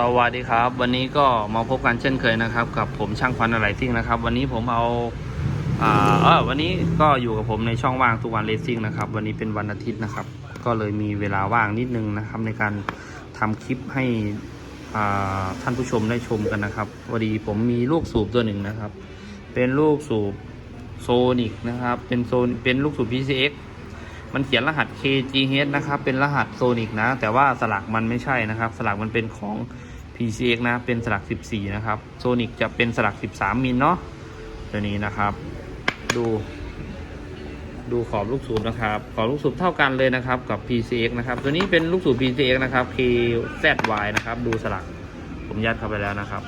สวัสดีครับ วันนี้ก็มาพบกันเช่นเคยนะครับ กับผมช่างฟันอะไรซิ่งนะครับ วันนี้ผมเอาอ่าเออวันนี้ก็อยู่กับผมในช่องว่างทุกวันเลสซิ่งนะครับ วันนี้เป็นวันอาทิตย์นะครับ ก็เลยมีเวลาว่างนิดนึงนะครับ ในการทำคลิปให้อ่าท่านผู้ชมได้ชมกันนะครับวันดีผมมีลูกสูบตัวหนึ่งนะครับ เป็นลูกสูบโซนิกนะครับ เป็นโซนเป็นลูกสูบ PCX มันเขียนรหัส KGH นะครับ เป็นรหัสโซนิกนะ แต่ว่าสลักมันไม่ใช่นะครับ สลักมันเป็นของ PCX นะ เป็นสลัก 14 นะครับโซนิกจะเป็นสลัก 13 มิลเนาะตัวนี้นะครับ ดู ดูขอบลูกสูบนะครับ ขอบลูกสูบเท่ากันเลยนะครับกับ PCX นะครับ ตัวนี้เป็นลูกสูบ PCX นะครับ KZY นะครับ ดูสลัก ผมยัดเข้าไปแล้วนะครับ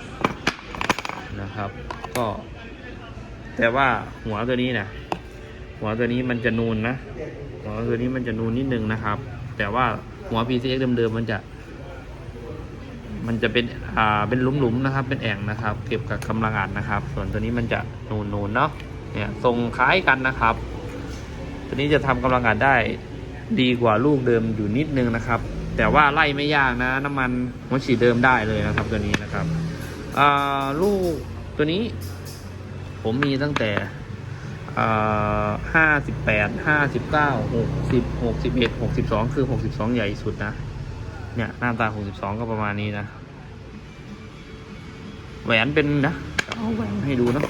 นะครับ ก็ แต่ว่าหัวตัวนี้นะหัวตัวนี้มันจะนูนนะ หัวตัวนี้มันจะนูนนิดนึงนะครับ แต่ว่าหัว PCX เดิมๆมันจะ มันจะเป็นอ่าเป็นหลุมๆนะครับ เป็นแอ่งนะครับ เก็บกับกำลังอัดนะครับ ส่วนตัวนี้มันจะนูนๆเนาะเนี่ยทรงคล้ายกันนะครับ ตัวนี้จะทำกำลังอัดได้ดีกว่าลูกเดิมอยู่นิดนึงนะครับ แต่ว่าไล่ไม่ยากนะ น้ำมันหัวฉีดเดิมได้เลยนะครับ ตัวนี้นะครับอ่าลูกตัวนี้ ผมมีตั้งแต่ห้า ดห้าสิบเก้าหกสิบหกสิบเอ็ดหกสิบสองคือหกสิบสองใหญ่สุดนะ เนี่ยหน้าตาหกสิบสองก็ประมาณนี้นะ แหวนเป็นนะเอาแหวนให้ดูเนอะ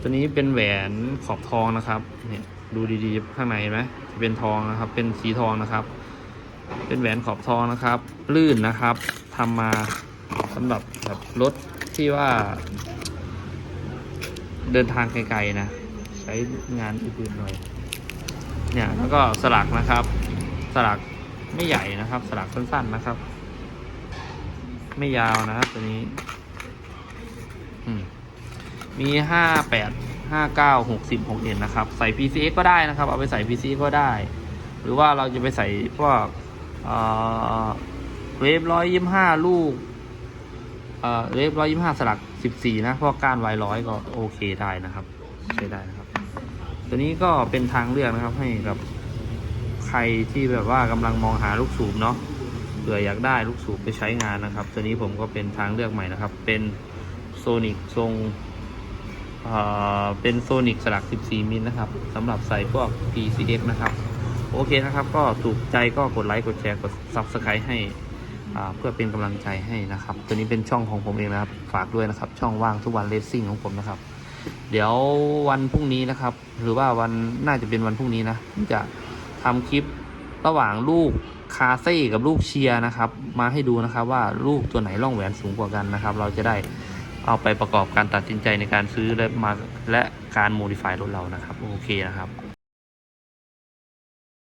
ตัวนี้เป็นแหวนขอบทองนะครับ เนี่ยดูดีๆข้างในเห็นไหมจะเป็นทองนะครับ เป็นสีทองนะครับ เป็นแหวนขอบทองนะครับ ลื่นนะครับทำมาสำหรับแบบรถที่ว่า เดินทางไกลๆนะใช้งานอื่นๆหน่อย เนี่ยแล้วก็สลักนะครับ สลักไม่ใหญ่นะครับ สลักสั้นๆนะครับ ไม่ยาวนะครับ ตัวนี้มีห้าแปดห้าเก้าหกสิบหกเอ็นนะครับ ใส่ PCX ก็ได้นะครับ เอาไปใส่ PCX ก็ได้ หรือว่าเราจะไปใส่พวกเวฟร้อยยี่ห้าลูกเวฟร้อยยี่ห้าสลักสิบสี่นะเพราะก้านไวร้อยก็โอเคได้นะครับ ใช้ได้นะครับ ตัวนี้ก็เป็นทางเลือกนะครับให้กับใครที่แบบว่ากำลังมองหาลูกสูบเนาะเผื่ออยากได้ลูกสูบไปใช้งานนะครับ ตัวนี้ผมก็เป็นทางเลือกใหม่นะครับ เป็นโซนิกทรงเอ่อเป็นโซนิกสลัก 14 มิลนะครับสำหรับใส่พวก PCX นะครับ โอเคนะครับ ก็ถูกใจก็กดไลค์ กดแชร์ กด Subscribe ให้อ่าเพื่อเป็นกำลังใจให้นะครับ ตัวนี้เป็นช่องของผมเองนะครับ ฝากด้วยนะครับ ช่องว่างทุกวันเลสซิ่งของผมนะครับ เดี๋ยววันพรุ่งนี้นะครับ หรือว่าวันน่าจะเป็นวันพรุ่งนี้นะจะทำคลิประหว่างลูกคาเซ่กับลูกเชียนะครับ มาให้ดูนะครับว่าลูกตัวไหนร่องแหวนสูงกว่ากันนะครับ เราจะได้เอาไปประกอบการตัดสินใจในการซื้อและมาและการโมดิฟายรถเรานะครับ โอเคนะครับ